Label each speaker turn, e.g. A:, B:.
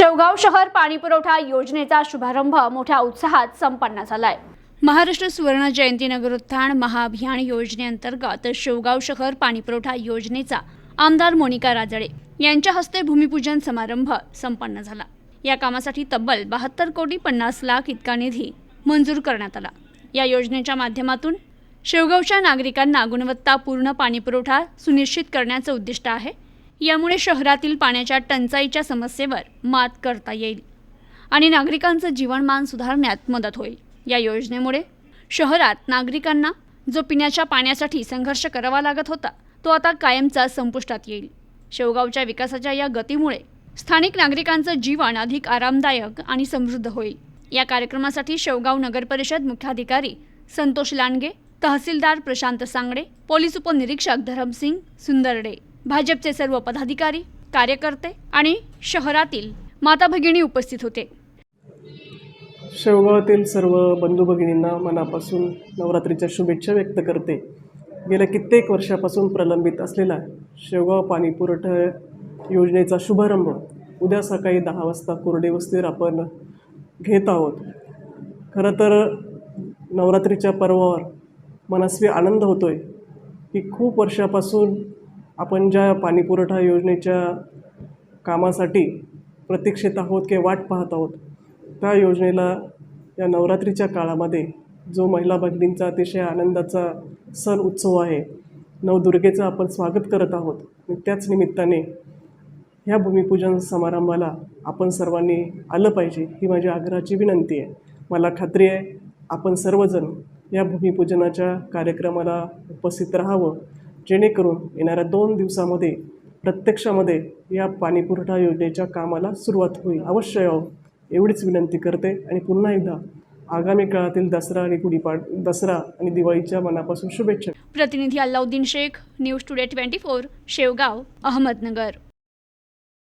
A: शेवगाव शहर पाणीपुरवठा योजनेचा शुभारंभ मोठ्या उत्साहात संपन्न झालाय. महाराष्ट्र सुवर्ण जयंती नगरोत्थान महाअभियान योजनेअंतर्गत शेवगाव शहर पाणीपुरवठा योजनेचा आमदार मोनिका राजळे यांच्या हस्ते भूमिपूजन समारंभ संपन्न झाला. या कामासाठी तब्बल बहात्तर कोटी पन्नास लाख इतका निधी मंजूर करण्यात आला. या योजनेच्या माध्यमातून शेवगावच्या नागरिकांना गुणवत्तापूर्ण पाणीपुरवठा सुनिश्चित करण्याचं उद्दिष्ट आहे. यामुळे शहरातील पाण्याच्या टंचाईच्या समस्येवर मात करता येईल आणि नागरिकांचं जीवनमान सुधारण्यात मदत होईल. या योजनेमुळे शहरात नागरिकांना जो पिण्याच्या पाण्यासाठी संघर्ष करावा लागत होता. तो आता कायमचा संपुष्टात येईल. शेवगावच्या विकासाच्या या गतीमुळे स्थानिक नागरिकांचं जीवन अधिक आरामदायक आणि समृद्ध होईल. या कार्यक्रमासाठी शेवगाव नगरपरिषद मुख्याधिकारी संतोष लांडगे तहसीलदार प्रशांत सांगडे पोलीस उपनिरीक्षक धरमसिंग सुंदरडे. भाजपचे सर्व पदाधिकारी कार्यकर्ते आणि शहरातील माता भगिनी उपस्थित होते.
B: शेवगावातील सर्व बंधू भगिनींना मनापासून नवरात्रीच्या शुभेच्छा व्यक्त करते. गेल्या कित्येक वर्षापासून प्रलंबित असलेला शेवगाव पाणी पुरवठा योजनेचा शुभारंभ उद्या सकाळी दहा वाजता कोरडे वस्तीवर आपण घेत आहोत. खरं तर नवरात्रीच्या पर्वावर मनस्वी आनंद होतो आहे की खूप वर्षापासून आपण ज्या पाणीपुरवठा योजनेच्या कामासाठी प्रतीक्षेत आहोत किंवा वाट पाहत आहोत त्या योजनेला या नवरात्रीच्या काळामध्ये जो महिला भगिनींचा अतिशय आनंदाचा सण उत्सव आहे नवदुर्गेचं आपण स्वागत करत आहोत. आणि त्याच निमित्ताने ह्या भूमिपूजन समारंभाला आपण सर्वांनी आलं पाहिजे ही माझी आग्रहाची विनंती आहे. मला खात्री आहे आपण सर्वजण या भूमिपूजनाच्या कार्यक्रमाला उपस्थित राहावं. जेणेकरून येणाऱ्या दोन दिवसामध्ये प्रत्यक्षामध्ये या पाणीपुरवठा योजनेच्या कामाला सुरुवात होईल. अवश्य यावं एवढीच विनंती करते आणि पुन्हा एकदा आगामी काळातील दसरा आणि गुढीपाड दसरा आणि दिवाळीच्या मनापासून शुभेच्छा.
A: प्रतिनिधी Allauddin Shaikh news today twenty four Shevgaon Ahmednagar.